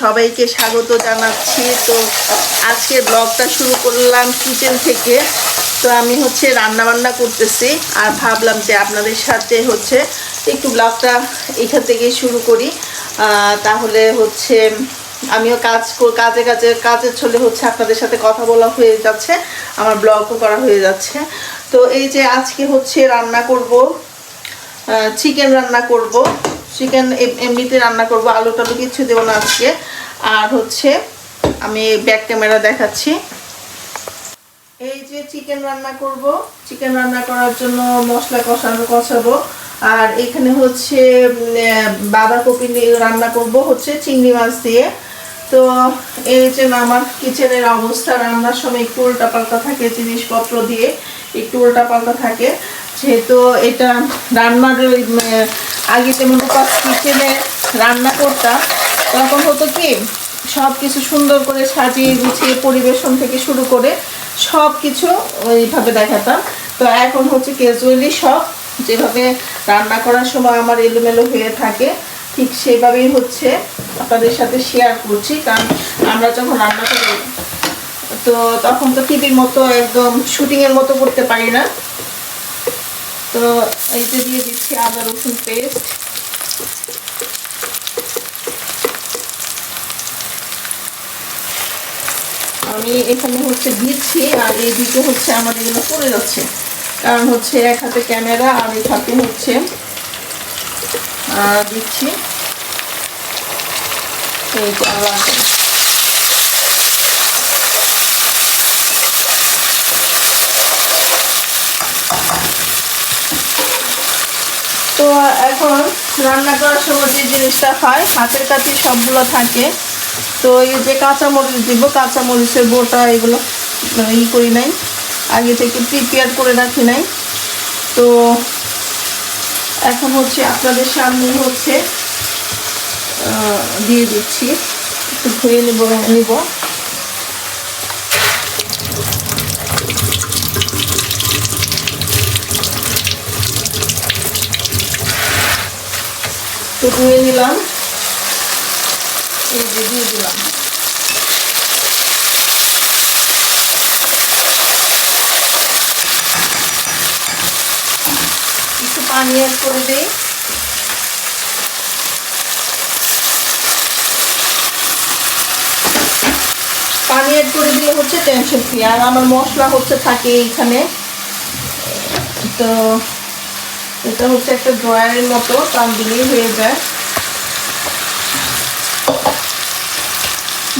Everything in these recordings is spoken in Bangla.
সবাইকে স্বাগত জানাচ্ছি। তো আজকে ব্লগটা শুরু করলাম কিচেন থেকে। তো আমি হচ্ছে রান্না বান্না করতেছি আর ভাবলাম যে আপনাদের সাথে হচ্ছে একটু ব্লগটা এখান থেকেই শুরু করি। তাহলে হচ্ছে আমিও কাজ কাজে কাজে, কাজের ছলে হচ্ছে আপনাদের সাথে কথা বলা হয়ে যাচ্ছে, আমার ব্লগও করা হয়ে যাচ্ছে। তো এই যে আজকে হচ্ছে রান্না করব চিকেন রান্না করব। চিকেন এমনিতে রান্না করব আলু টালু কিছু দেবো না আজকে। আর হচ্ছে, আমি ব্যাক ক্যামেরা দেখাচ্ছি। এই যে চিকেন রান্না করব চিকেন রান্না করার জন্য মশলা কষানো, কষাবো। আর এখানে হচ্ছে বাঁধাকপি রান্না করব, হচ্ছে চিংড়ি মাছ দিয়ে। তো এই যে আমার কিচেনের অবস্থা, রান্নার সময় একটু উল্টা পাল্টা থাকে, জিনিসপত্র দিয়ে একটু উল্টা পাল্টা থাকে। যেহেতু এটা রান্নার ওই আগে তেমন কিচেনে রান্না করতাম, তখন হতো কি সব কিছু সুন্দর করে সাজিয়ে গুছিয়ে পরিবেশন থেকে শুরু করে সব কিছু ওইভাবে দেখাতাম। তো এখন হচ্ছে ক্যাজুয়ালি সব যেভাবে রান্না করার সময় আমার এলোমেলো হয়ে থাকে, ঠিক সেভাবেই হচ্ছে আপনাদের সাথে শেয়ার করছি, কারণ আমরা যখন রান্না করি, তো তখন তো টিভির মতো একদম শুটিংয়ের মতো করতে পারি না। তো এইতে দিয়ে দিচ্ছি আদা, রসুন পেস্ট আমি এখানে হচ্ছে দিচ্ছি, আর এই দিকে হচ্ছে আমার এগুলো পড়ে যাচ্ছে। কারণ হচ্ছে এক হাতে ক্যামেরা, আর এক হাতে হচ্ছে দিচ্ছি। এই আবার তো এখন রান্না করার সময় যে জিনিসটা হয় হাতের কাছে সবগুলো থাকে। তো এই যে কাঁচামরিচ দিব, কাঁচামরিচের বোটা এগুলো মানে ই করি নাই। আগে থেকে প্রিপেয়ার করে রাখি নাই। তো এখন হচ্ছে আপনাদের সামনে হচ্ছে দিয়ে দিচ্ছি। একটু ধুয়ে নেব, নিব। ধুয়ে নিলাম। এই দিয়ে দিলাম। একটু পানি অ্যাড করে দিই। পানি অ্যাড করে দিলে হচ্ছে টেনশন ফ্রি আর আমার মশলা হচ্ছে থাকে এইখানে। তো এটা হচ্ছে একটা ড্রয়ারের মতো টান দিলেই হয়ে যায়।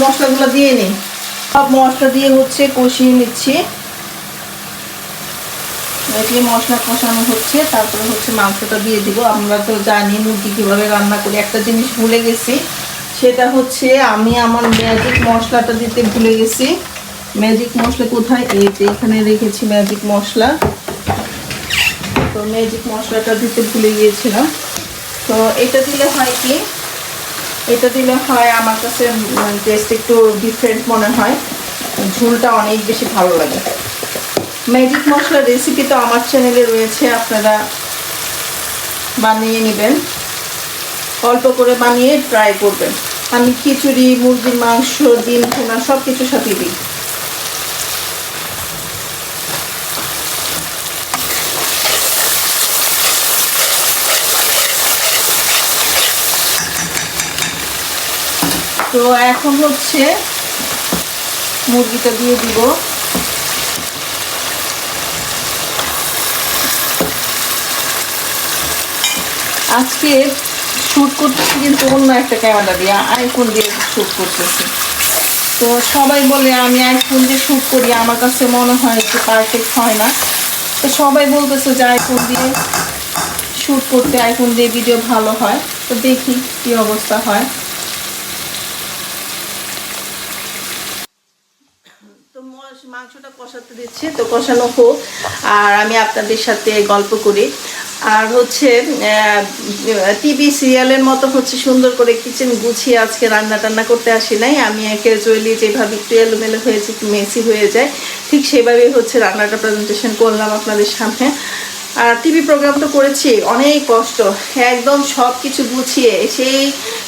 মশলাগুলো দিয়ে নিই। সব মশলা দিয়ে হচ্ছে কষিয়ে নিচ্ছি। দিয়ে মশলা কষানো হচ্ছে, তারপরে হচ্ছে মাংসটা দিয়ে দিব। আমরা তো জানি মুরগি কীভাবে রান্না করি। একটা জিনিস ভুলে গেছি, সেটা হচ্ছে আমি আমার ম্যাজিক মশলাটা দিতে ভুলে গেছি। ম্যাজিক মশলা কোথায়? এই যে এখানে রেখেছি ম্যাজিক মশলা। তো ম্যাজিক মশলাটা দিতে ভুলে গিয়েছিলাম। তো এটা দিলে হয় কি? এটা দিলে হয় আমার কাছে টেস্ট একটু ডিফারেন্ট মনে হয়। ঝোলটা অনেক বেশি ভালো লাগে। ম্যাজিক মশলার রেসিপি তো আমার চ্যানেলে রয়েছে, আপনারা বানিয়ে নেবেন। অল্প করে বানিয়ে ট্রাই করবেন। আমি খিচুড়ি, মুরগির মাংস, ডিম, ভুনা সব কিছুর সাথে দিই। তো এখন হচ্ছে মুরগিটা দিয়ে দিব। আজকে শ্যুট করতেছি কিন্তু অন্য একটা ক্যামেরা দিয়ে আইফোন দিয়ে শ্যুট করতেছি। তো সবাই বলে আমি আইফোন দিয়ে শ্যুট করি, আমার কাছে মনে হয় যে পারফেক্ট হয় না। তো সবাই বলতেছে যে আইফোন দিয়ে শ্যুট করতে আইফোন দিয়ে ভিডিও ভালো হয়। তো দেখি কি অবস্থা হয় তো মশ- মাংসটা কষাতে দিচ্ছি, তো কষানো হোক। আর আমি আপনাদের সাথে গল্প করি। আর হচ্ছে টিভি সিরিয়ালের মতো হচ্ছে সুন্দর করে কিচেন গুছিয়ে আজকে রান্না টান্না করতে আসি নাই। আমি ক্যাজুয়ালি যেভাবে একটু এলোমেলো হয়েছে মেসি হয়ে যায়, ঠিক সেভাবেই হচ্ছে রান্নাটা প্রেজেন্টেশন করলাম আপনাদের সামনে। আর টিভি প্রোগ্রাম তো করেছি, অনেক কষ্ট। একদম সব কিছু গুছিয়ে, সেই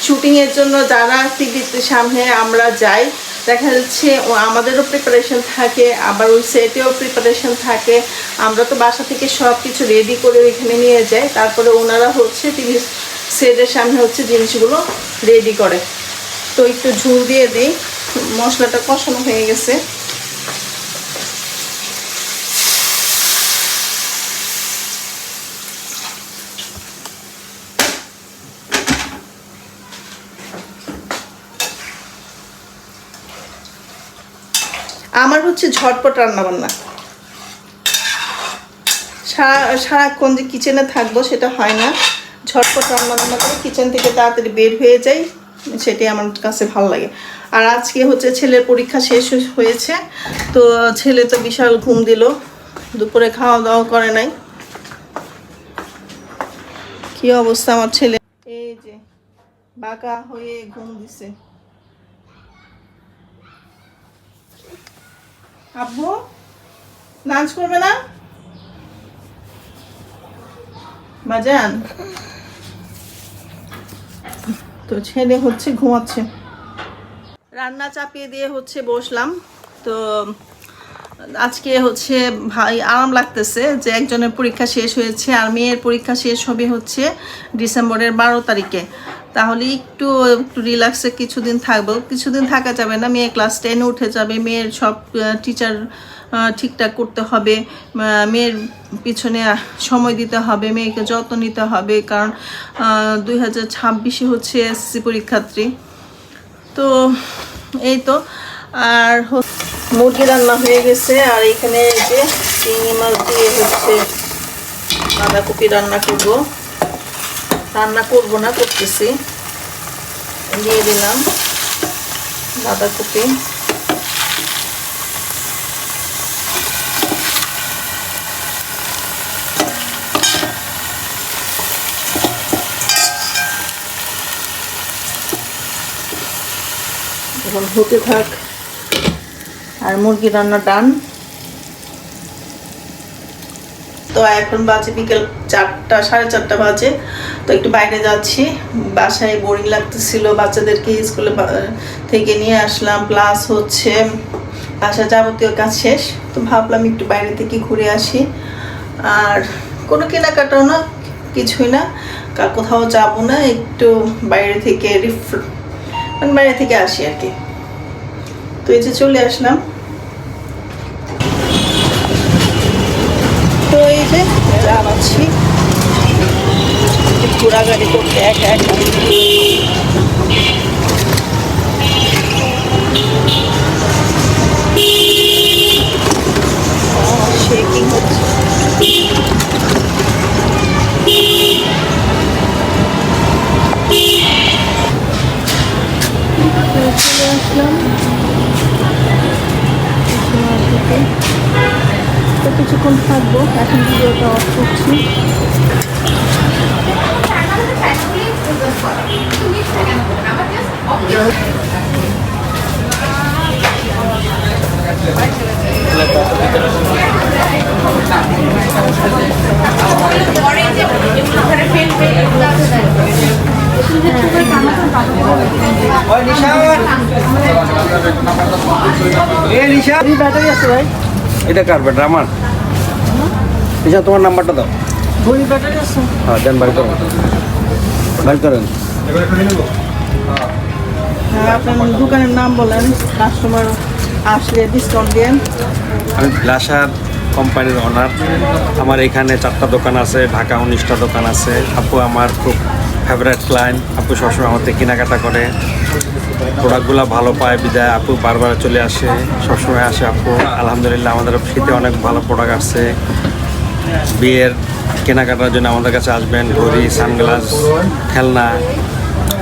শুটিংয়ের জন্য যারা টিভিতে সামনে আমরা যাই দেখা যাচ্ছে, ও আমাদেরও প্রিপারেশন থাকে, আবার ওই সেটেও প্রিপারেশন থাকে। আমরা তো বাসা থেকে সব কিছু রেডি করে ওইখানে নিয়ে যাই। তারপরে ওনারা হচ্ছে তিনি সেটের সামনে হচ্ছে জিনিসগুলো রেডি করে। তো একটু ঝুল দিয়ে দিই। মশলাটা কষানো হয়ে গেছে। আমার হচ্ছে ঝটপট রান্না বান্না সারা সারাক্ষণ যে কিচেনে থাকব সেটা হয় না। ঝটপট রান্না বান্না করে কিচেন থেকে তাড়াতাড়ি বের হয়ে যাই, সেটাই আমার কাছে ভালো লাগে। আর আজকে হচ্ছে ছেলের পরীক্ষা শেষ হয়েছে, তো ছেলে তো বিশাল ঘুম দিল, দুপুরে খাওয়া দাওয়া করে নাই। কি অবস্থা আমার ছেলে? এই যে, বাঁকা হয়ে ঘুম দিছে। আব্বু লাঞ্চ করবে না? বাজান তো ছেলে হচ্ছে, ঘুমাচ্ছে। রান্না চাপিয়ে দিয়ে হচ্ছে বসলাম। তো আজকে হচ্ছে ভাই আরাম লাগতেছে যে একজনের পরীক্ষা শেষ হয়েছে আর মেয়ের পরীক্ষা শেষ হবে হচ্ছে ডিসেম্বরের বারো তারিখে। তাহলে একটু একটু রিল্যাক্সে কিছুদিন থাকব। কিছুদিন থাকা যাবে না, মেয়ে ক্লাস টেনে উঠে যাবে, মেয়ের সব টিচার ঠিকঠাক করতে হবে মেয়ের পিছনে সময় দিতে হবে, মেয়েকে যত্ন নিতে হবে, কারণ দুই হাজার ছাব্বিশে হচ্ছে এসএসসি পরীক্ষার্থী। তো, এই তো, আর হ- মুরগি রান্না হয়ে গেছে, আর এখানে এই যে চিংড়ি মাছ দিয়ে হচ্ছে বাঁধাকপি রান্না করব। রান্না করব না, করতেছি। দিয়ে দিলাম বাঁধাকপি। এখন হতে থাক। আর মুরগি রান্না ডান। তো এখন বাজে বিকেল চারটা, সাড়ে চারটা বাজে। তো একটু বাইরে যাচ্ছি। বাসায় বোরিং লাগতেছিল, বাচ্চাদেরকে স্কুলে থেকে নিয়ে আসলাম। প্লাস হচ্ছে বাসা যাবতীয় কাজ শেষ। তো ভাবলাম একটু বাইরে থেকে ঘুরে আসি। আর কোনো কেনাকাটাও না, কিছুই না। কা- কোথাও যাব না, একটু বাইরে থেকে রিফ মানে বাইরে থেকে আসি আর কি। তো এই যে চলে আসলাম তো এই যে যাচ্ছি ঘোরাঘাড়ি করতে একা একা। শেকিং হচ্ছে? তো কিছুক্ষণ থাকব এখন ভিডিওটা অফ করছি। ব্যাটারি আছে ভাই। এটা কার ব্যাটার? আমার? নিশা তোমার নাম্বারটা দাও। ঘড়ি ব্যাটারি আছে। হ্যাঁ দেন বাড়ি করেন। বাড়ি করেন। হ্যাঁ আপনার দোকানের নাম বলেন কাস্টমার আসলে ডিসকাউন্ট দেন। আমি গ্লাসার কোম্পানির ওনার আমার এখানে চারটা দোকান আছে ঢাকা উনিশটা দোকান আছে। আপু আমার খুব ফেভারেট ক্লায়েন্ট আপু সবসময় আমাদের কেনাকাটা করে। প্রোডাক্টগুলো ভালো পায় বিদায় আপু বারবার চলে আসে সবসময় আসে আপু। আলহামদুলিল্লাহ আমাদের শীতে অনেক ভালো প্রোডাক্ট আসছে বিয়ের কেনাকাটার জন্য আমাদের কাছে আসবেন ঘড়ি সানগ্লাস খেলনা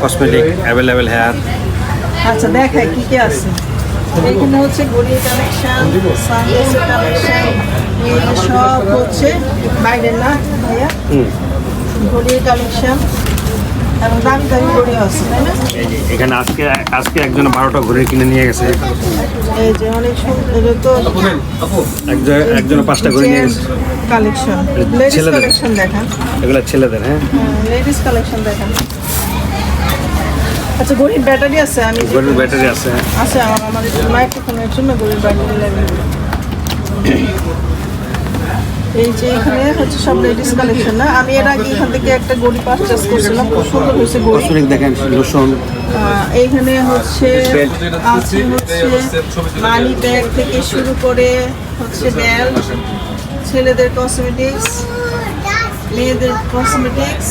কসমেটিক অ্যাভেলেবেল হেয়ার আচ্ছা দেখাই কি কি আছে। এখানে হচ্ছে ঘড়ির কালেকশন সানগ্লাসের কালেকশন সব হচ্ছে বাইরের না ভাইয়া? ঘড়ির কালেকশন এবং দামি দামি ঘড়িও আছে তাই না? এখানে আজকে আজকে একজন বারোটা ঘুরে কিনে নিয়ে গেছে। এই যে অনেক সুন্দর তো একজন একজন পাঁচটা ঘড়ি নিয়ে গেছে। কালেকশন লেডিস কালেকশন দেখান এগুলো ছেলেদের হ্যাঁ? লেডিস কালেকশন দেখান আচ্ছা গরিব ব্যাটারি আছে আমি ব্যাটারি আছে হ্যাঁ আছে। আমার আমার মাইক্রোফোনের জন্য গরিব ব্যাটারি লাগবে। এই যে এখানে হচ্ছে সব লেডিস কালেকশন না আমি এর আগে এখান থেকে একটা গড়ি পারচেস করছিলাম খুব সুন্দর হয়েছে গড়ি। কসমেটিক দেখেন লোশন। এইখানে হচ্ছে আছে হচ্ছে মানি ব্যাগ থেকে শুরু করে হচ্ছে বেল ছেলেদের কসমেটিক্স মেয়েদের কসমেটিক্স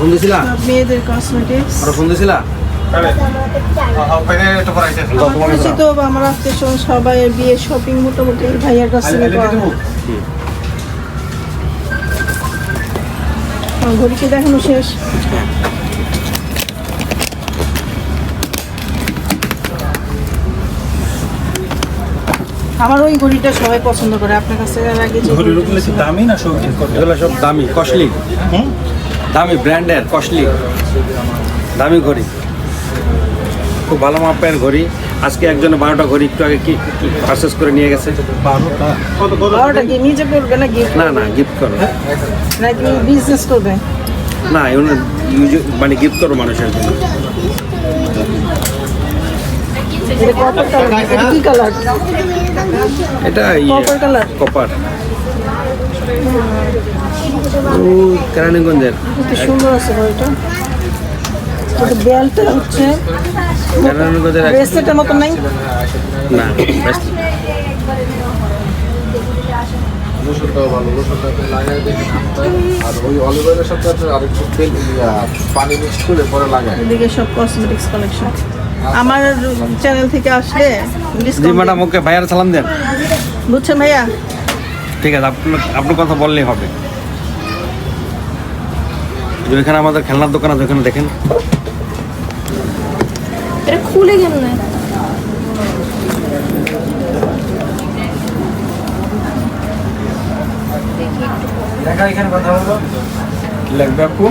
ফোন দিছিলা? মেয়েদের কসমেটিক্স ফোন দিছিলা? পরিচিত আমার আত্মীয় স্বজন সবাই বিয়ে শপিং মোটামুটি ভাইয়ার কাছ থেকে করা ঘড়িকে দেখানো শেষ? আমার ওই ঘড়িটা সবাই পছন্দ করে। আপনার কাছে আগে যে দামি না এগুলো সব দামি কস্টলি দামি ব্র্যান্ডের কস্টলি দামি ঘড়ি। খুব ভালো মাপের ঘড়ি। আজকে একজনে বারোটা ঘড়ি একটু আগে কি পারচেস করে নিয়ে গেছে। বারোটা? বারোটা কি? নিজে পড়বে না গিফট না না গিফট করো। বিজনেস করবে? না ইউজ- মানে গিফট করো মানুষের জন্য। এটা color? কপার ও কেরানীগঞ্জের কত সুন্দর আছে ঘড়িটা বেলটা হচ্ছে। কেরানীগঞ্জের ব্রেসলেটের মতো নাই? না। ভালো লাগাই আর ওই অলিভ অয়েলের সাথে আরেকটু তেল পানি মিক্স করে পরে লাগায় এদিকে সব কসমেটিক্স কালেকশন আমার চ্যানেল থেকে আসলে জি ম্যাডাম ওকে ভাইয়ার সালাম দেন। বুঝছেন ভাইয়া? ঠিক আছে আপনার আপনার কথা বললেই হবে। যে ওইখানে আমাদের খেলনার দোকান আছে ওখানে দেখেন। এটা খুলে কেমনে? দেখা এখানে কথা বলব লাগবে আপু?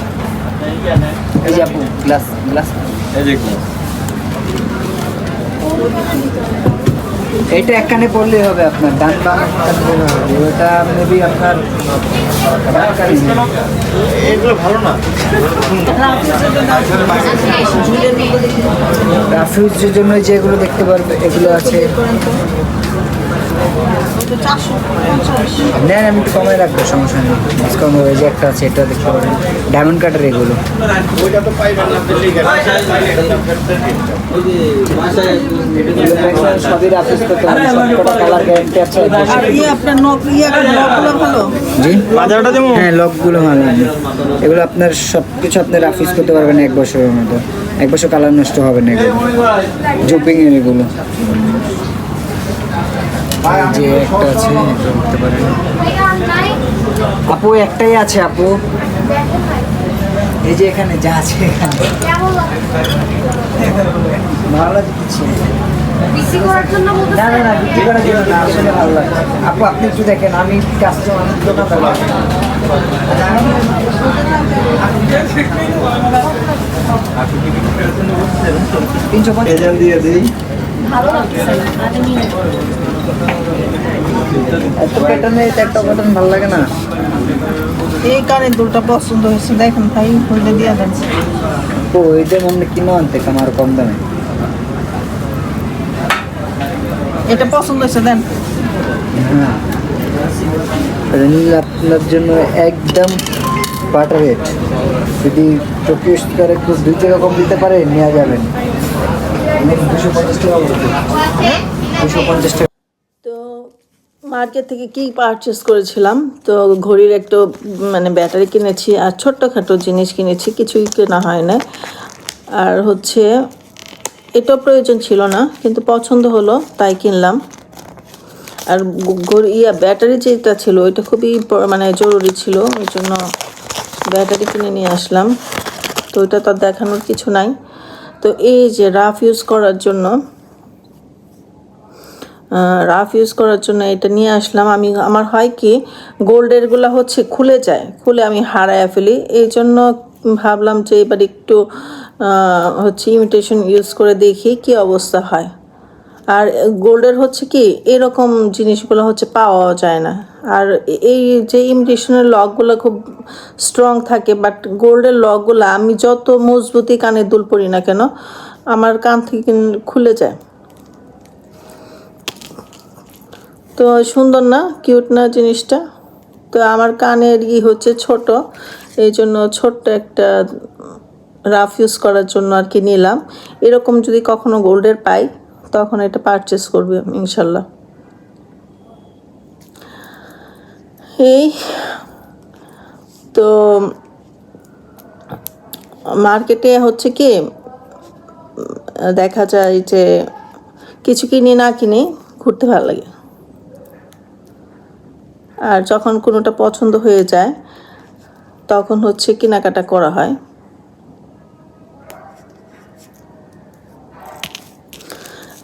এই যে আপু গ্লাস গ্লাস এই যে এইটা এক কানে পড়লেই হবে আপনার ডান বাম এক কানে হবে। ওটা মেবি আপনার এগুলো ভালো না। রাফিউজের জন্য যেগুলো দেখতে পারবে এগুলো আছে। নেন, আমি একটু কমাই রাখব, সমস্যা নেই। ডিসকাউন্ট হবে যে একটা আছে, এটা দেখতে পারেন ডায়মন্ড কাটার এগুলো। সবই রাফিউজ করতে কালার আপনার যেমন হ্যাঁ লকগুলো ভালো। এগুলো আপনার সব কিছু আপনি রাফিজ করতে পারবেন এক বছরের মতো। এক বছর কালার নষ্ট হবে না এগুলো। জুপিং এগুলো। যে একটা আছে পারেন। আপু, একটাই আছে, আপু। এই যে এখানে যা আছে এখানে। ভালো না না না আপু, আপনি একটু দেখেন, আমি কাস্টমার দিয়ে দিই। ভালো লাগছে আমি নিয়ে এত প্যাটার্নে এটা একটা প্যাটার্ন ভালো লাগে না। এই দুলটা পছন্দ হয়েছে দেখেন ভাই হইলে দিয়ে দেন। ও এটা মনে কিনো আনতে আমার কম দামে। এটা পছন্দ হয়েছে দেন। হ্যাঁ। আপনার জন্য একদম বাটার রেট যদি টোকিও স্টিকার একটু দুই টাকা কম দিতে পারে নেওয়া যাবেন তো মার্কেট থেকে কি পারচেস করেছিলাম? তো ঘড়ির একটু মানে ব্যাটারি কিনেছি আর ছোট্টখাটো জিনিস কিনেছি, কিছুই কেনা হয় না আর হচ্ছে, এটাও প্রয়োজন ছিল না, কিন্তু পছন্দ হলো, তাই কিনলাম। আর ইয়া ব্যাটারি যেটা ছিল, ওইটা খুবই মানে জরুরি ছিল, ওই জন্য ব্যাটারি কিনে নিয়ে আসলাম। তো ওইটা তো দেখানোর কিছু নাই। তো এই যে রাফ ইউজ করার জন্য রাফ ইউজ করার জন্য এটা নিয়ে আসলাম। আমি, আমার হয় কি গোল্ডেরগুলো হচ্ছে খুলে যায়, খুলে আমি হারায় ফেলি। এই জন্য ভাবলাম যে এবার একটু হচ্ছে ইমিটেশন ইউজ করে দেখি কি অবস্থা হয়। আর গোল্ডের হচ্ছে কি, এরকম জিনিসগুলো হচ্ছে পাওয়া যায় না। আর এই যে ইমিটেশনের লকগুলো খুব স্ট্রং থাকে বাট গোল্ডের লকগুলো আমি যত মজবুতি কানের দুল পরি না কেন, আমার কান থেকে খুলে যায়। তো সুন্দর না? কিউট না জিনিসটা? তো আমার কানের ই হচ্ছে ছোট, এই জন্য ছোট্ট একটা রাফ ইউজ করার জন্য আর কি নিলাম। এরকম যদি কখনো গোল্ডের পাই তখন এটা পারচেস করবে ইনশাল্লাহ। এই, তো মার্কেটে হচ্ছে কি, দেখা যায় যে কিছু কিনি না কিনি ঘুরতে ভালো লাগে। আর যখন কোনোটা পছন্দ হয়ে যায়, তখন হচ্ছে কেনাকাটা করা হয়।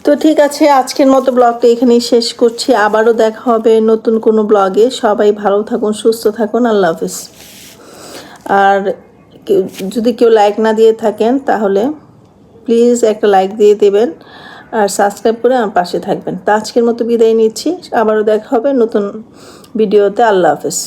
তো ঠিক আছে, আজকের মতো ব্লগটা এখানেই শেষ করছি। আবারও দেখা হবে নতুন কোনো ব্লগে। সবাই ভালো থাকুন, সুস্থ থাকুন, আল্লাহ হাফিজ। আর যদি কেউ লাইক না দিয়ে থাকেন, তাহলে প্লিজ একটা লাইক দিয়ে দেবেন। আর সাবস্ক্রাইব করে আমার পাশে থাকবেন। তা আজকের মতো বিদায় নিচ্ছি। আবারও দেখা হবে নতুন ভিডিওতে। আল্লাহ হাফেজ।